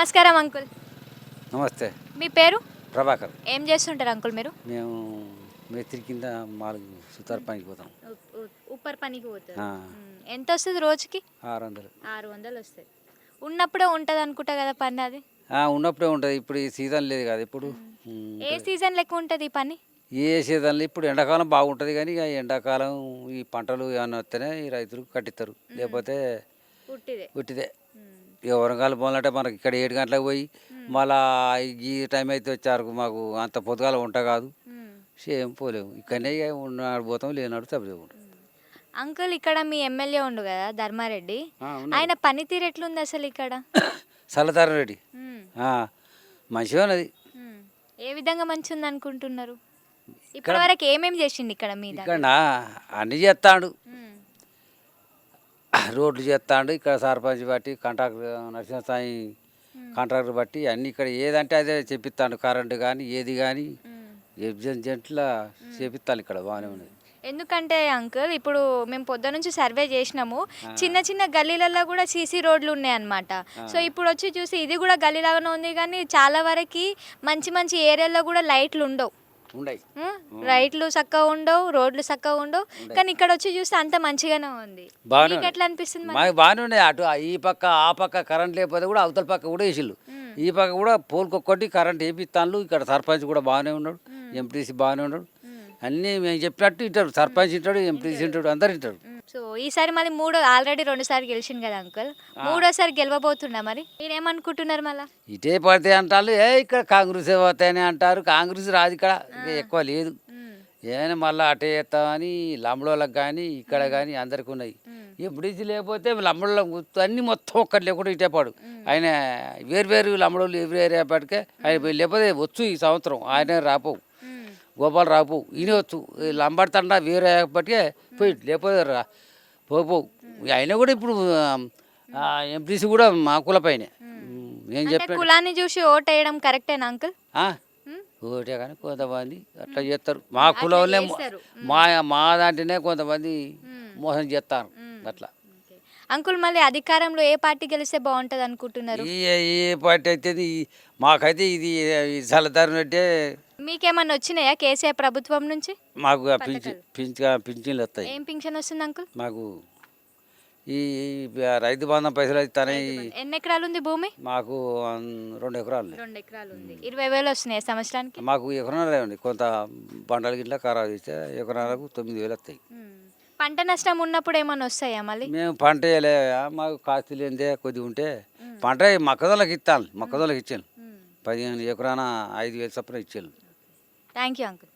నమస్కారం అంకుల్. నమస్తే. మీ పేరు? ప్రభాకర్. ఏం చేస్తుంటారు అంకుల్ మీరు? మేము మేస్త్రి కింద మాలు సుతార్ పనికి పోతాం. ఉప్పర్ పనికి పోతారు. ఎంత వస్తుంది రోజుకి? ఆరు వందలు ఆరు వందలు వస్తాయి ఉన్నప్పుడే ఉంటుంది అనుకుంటా కదా పని అది? ఆ, ఉన్నప్పుడే ఉంటుంది. ఇప్పుడు ఈ సీజన్ లేదు కదా ఇప్పుడు ఏ సీజన్ లెక్క ఉంటుంది ఈ పని? ఏ సీజన్లో ఇప్పుడు ఎండాకాలం బాగుంటుంది కానీ ఇక ఎండాకాలం ఈ పంటలు ఏమైనా వస్తేనే ఈ రైతులు కట్టిస్తారు. లేకపోతే పుట్టిదే ఉట్టిదే. వరంగల్ పోవాలంటే మనకి ఇక్కడ ఏడు గంటలకు పోయి మళ్ళా ఈ టైం అయితే వచ్చారు మాకు అంత పొద్దుగాల వంట కాదు. సేమ్ పోలేము. ఇక్కడనే ఇక ఉన్నాడు పోతాం లేనాడు తప్పకుండా అంకుల్ ఇక్కడ మీ ఎమ్మెల్యే ఉండు కదా ధర్మారెడ్డి. ఆయన పనితీరు ఎట్లుంది అసలు ఇక్కడ? చల్లతారం రెడ్డి మ్మ్. మంచిగా ఉన్నది. ఏ విధంగా మంచి ఉంది అనుకుంటున్నారు? ఇప్పటి వరకు ఏమేమి చేసిండు ఇక్కడ మీ దగ్గర ఇక్కడ అన్ని చేస్తాడు. రోడ్లు చేస్తాడు ఇక్కడ సర్పంచ్ బట్టి కాంట్రాక్టర్ నరసింహస్వామి కాంట్రాక్టర్ బట్టి అన్ని ఇక్కడ ఏదంటే అదే చెప్పిస్తాడు కరెంటు కానీ ఏది కానీ మ్మ్. జంట్ల చేపిస్తాను ఇక్కడ బాగానే ఉన్నది. ఎందుకంటే అంకుల్ ఇప్పుడు మేము పొద్దు నుంచి సర్వే చేసినాము. చిన్న చిన్న గల్లీలలో కూడా సీసీ రోడ్లు ఉన్నాయన్నమాట. సో ఇప్పుడు వచ్చి చూసి ఇది కూడా గల్లీలాగానే ఉంది కానీ చాలా వరకు మంచి మంచి ఏరియాలో కూడా లైట్లు ఉండవు. లైట్లు చక్కగా ఉండవు రోడ్లు చక్కగా ఉండవు. కానీ ఇక్కడ వచ్చి చూస్తే అంత మంచిగానే ఉంది. బాగానే ఎట్లా అనిపిస్తుంది? మాకు బాగానే ఉన్నాయి. అటు ఈ పక్క ఆ పక్క కరెంట్ లేకపోతే కూడా అవతల పక్క కూడా వేసిళ్ళు. ఈ పక్క కూడా పోల్కొక్కటి కరెంట్ వేపిస్తాను ఇక్కడ సర్పంచ్ కూడా బాగానే ఉన్నాడు. ఎంపీటీసీ బాగానే ఉన్నాడు. అన్నీ మేము చెప్పినట్టు వింటాడు సర్పంచ్ వింటాడు ఎంపీటీసీ వింటాడు అందరు ఉం. సో ఈసారి మళ్ళీ మూడో ఆల్రెడీ రెండు సార్లు గెలిచింది కదా అంకుల్. మూడోసారి గెలవబోతున్నా మరి? మీరేమనుకుంటున్నారు మళ్ళా? ఇటే పడితే అంటారు ఏ ఇక్కడ కాంగ్రెస్ పోతాయని అంటారు. కాంగ్రెస్ రాదు ఇక్కడ ఇంకా ఎక్కువ లేదు. ఏమైనా మళ్ళీ అటే చేస్తామని లంబడోళ్ళకి కానీ ఇక్కడ కానీ అందరికి ఉన్నాయి. ఎప్పుడు ఇది లేకపోతే లంబడోళ్ళ అన్ని మొత్తం ఒక్కటి లేకుండా ఇటే పాడు. ఆయన వేరు వేరు లంబడోళ్ళు ఎవరు వేరేపటికే ఆయన లేకపోతే వచ్చు ఈ సంవత్సరం ఆయన రాపోవు ఉం. గోపాల్ రాపు ఈయన వచ్చు. లంబడతండా వేరే అప్పటికే పోయి లేకపోతే రా. పోపోవు ఆయన కూడా ఇప్పుడు ఎంపీసీ కూడా మా కులపైనే నేను చెప్పాను. కులాన్ని చూసి ఓట్ వేయడం కరెక్టేనా అంకుల్? ఓటే కానీ కొంతమంది అట్లా చేస్తారు. మా కులంలో. మా మా దాంట్లోనే కొంతమంది. మోసం చేస్తారు. అట్లా. అంకుల్ మళ్ళీ అధికారంలో ఏ పార్టీ గెలిస్తే బాగుంటుంది అనుకుంటున్నారు ఏ పార్టీ అయితే మాకైతే ఇది చల్లదారినట్టే మీకేమన్నా వచ్చినాయా కేసీఆర్ ప్రభుత్వం నుంచి? మాకు ఆ పింఛన్ పింఛన్ పింఛన్లు వస్తాయి. ఏం పింఛన్ వస్తుంది అంకుల్? మాకు ఈ ఈ రైతు బంధం పైసలు ఇస్తాయి ఎన్ని ఎకరాలు ఉంది భూమి? మాకు అన్- రెండు ఎకరాలు ఉన్నాయి. రెండు ఎకరాలు ఉంది. ఇరవై వేలు వస్తున్నాయి సంవత్సరానికి? మాకు ఎకరాలే ఉంది. కొంత బండల గిట్ల ఖరాబ్ చేస్తే ఎకరాలకు తొమ్మిది వేలు వస్తాయి. పంట నష్టం ఉన్నప్పుడు ఏమన్నా వస్తాయా మళ్ళీ? మేము పంట వేయలే మాకు కాస్త లేనిదే కొద్దిగా ఉంటే పంట మొక్కజొన్నకి ఇస్తాను మొక్కజొన్నకి ఇచ్చాను. పదిహేను ఎకరాన ఐదు వేలు చొప్పున ఇచ్చాను. Thank you uncle.